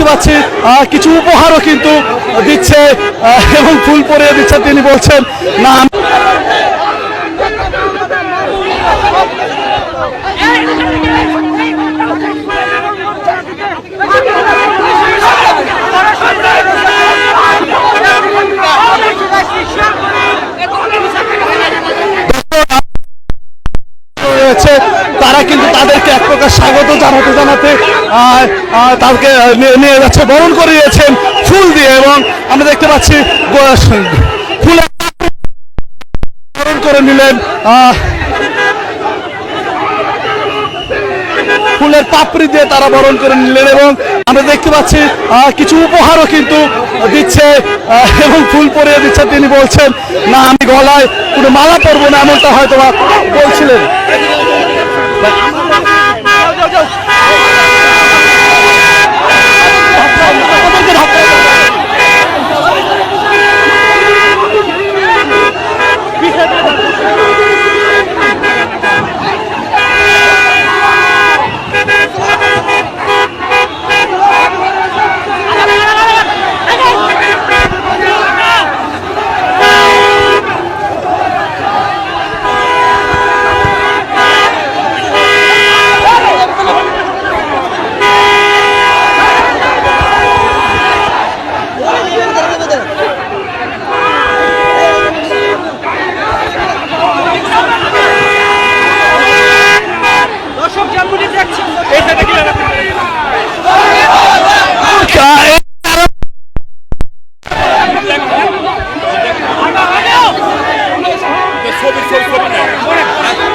দেখতে পাচ্ছি কিছু উপহারও কিন্তু দিচ্ছে এবং ফুল পরিয়ে দিচ্ছে তিনি বলছেন না রয়েছে। তারা কিন্তু তাদেরকে এক প্রকার স্বাগত জানাতে জানাতে তাদেরকে নিয়ে- যাচ্ছে, বরণ করিয়েছেন, ফুল দিয়ে এবং আমরা দেখতে পাচ্ছি ফুলে বরণ করে নিলেন ফুলের পাপড়ি দিয়ে তারা বরণ করে নিলেন এবং আমরা দেখতে পাচ্ছি কিছু উপহারও কিন্তু দিচ্ছে এবং ফুল পরিয়ে দিচ্ছে। তিনি বলছেন, না, আমি গলায় কোনো মালা পরবো না, এমনটা হয়তো বলছিলেন। sobre o seu sobrenome.